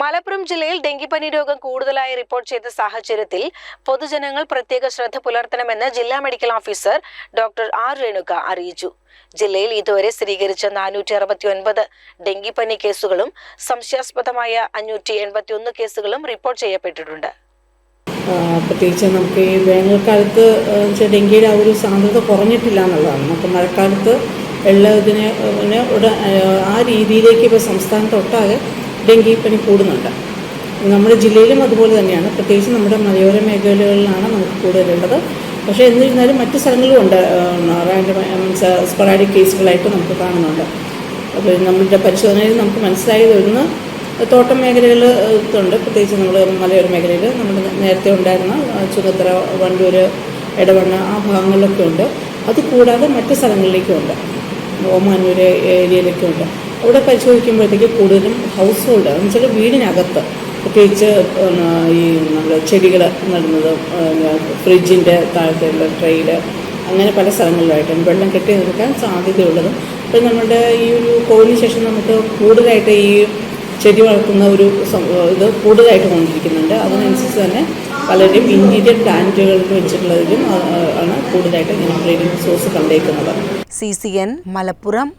മലപ്പുറം ജില്ലയിൽ ഡെങ്കിപ്പനി രോഗം കൂടുതലായി റിപ്പോർട്ട് ചെയ്ത സാഹചര്യത്തിൽ പൊതുജനങ്ങൾ പ്രത്യേക ശ്രദ്ധ പുലർത്തണമെന്ന് ജില്ലാ medical officer doctor R Renuka അറിയിച്ചു. ജില്ലയിൽ ഇതുവരെ സ്ഥിരീകരിച്ച നാനൂറ്റി അറുപത്തി ഒൻപത് ഡെങ്കിപ്പനി കേസുകളും സംശയാസ്പദമായ അഞ്ഞൂറ്റി എൺപത്തി ഒന്ന് കേസുകളും റിപ്പോർട്ട് ചെയ്യപ്പെട്ടിട്ടുണ്ട്. പ്രത്യേകിച്ച് നമുക്ക് ഈ വേനൽക്കാലത്ത് ഡെങ്കിയുടെ ആ ഒരു സാന്ദ്രത കുറഞ്ഞിട്ടില്ല എന്നുള്ളതാണ്. നമുക്ക് മഴക്കാലത്ത് ഉട ആ രീതിയിലേക്ക് ഇപ്പോൾ സംസ്ഥാനത്തൊട്ടാകെ ഡെങ്കിപ്പനി കൂടുന്നുണ്ട്. നമ്മുടെ ജില്ലയിലും അതുപോലെ തന്നെയാണ്. പ്രത്യേകിച്ച് നമ്മുടെ മലയോര മേഖലകളിലാണ് നമുക്ക് കൂടുതലുള്ളത്. പക്ഷേ എന്നിരുന്നാലും മറ്റ് സ്ഥലങ്ങളിലും ഉണ്ട്. റാൻഡം മീൻസ് സ്പൊറാഡിക് കേസുകളായിട്ട് നമുക്ക് കാണുന്നുണ്ട്. അപ്പോൾ നമ്മുടെ പരിശോധനയിൽ നമുക്ക് മനസ്സിലായത് ഒന്ന് തോട്ടം മേഖലകൾ ഉണ്ട് പ്രത്യേകിച്ച് നമ്മൾ മലയോര മേഖലയിൽ നമ്മൾ നേരത്തെ ഉണ്ടായിരുന്ന ചുങ്കത്തറ വണ്ടൂർ ഇടവണ്ണ ആ ഭാഗങ്ങളിലൊക്കെ ഉണ്ട്. അത് കൂടാതെ മറ്റ് സ്ഥലങ്ങളിലേക്കും ഉണ്ട്. ഓമാനൂർ ഏരിയയിലൊക്കെ ഉണ്ട്. അവിടെ പരിശോധിക്കുമ്പോഴത്തേക്ക് കൂടുതലും ഹൗസ് ഹോൾഡ് എന്ന് വെച്ചാൽ വീടിനകത്ത് പ്രത്യേകിച്ച് ഈ നമ്മുടെ ചെടികൾ നടുന്നത് ഫ്രിഡ്ജിന്റെ താഴത്തുള്ള ട്രെയിൽ അങ്ങനെ പല സ്ഥലങ്ങളിലായിട്ടും വെള്ളം കെട്ടി നിൽക്കാൻ സാധ്യതയുള്ളതും. ഇപ്പം നമ്മുടെ ഈ ഒരു കോവിഡിന് ശേഷം നമുക്ക് കൂടുതലായിട്ട് ഈ ചെടി വളർത്തുന്ന ഒരു ഇത് കൂടുതലായിട്ട് കൊണ്ടിരിക്കുന്നുണ്ട്. അതിനനുസരിച്ച് തന്നെ പലരുടെയും ഇന്റീരിയർ പ്ലാന്റുകളിൽ വെച്ചിട്ടുള്ളതിലും ആണ് കൂടുതലായിട്ട് ഇങ്ങനെ source കണ്ടേക്കുന്നത്. C C N Malappuram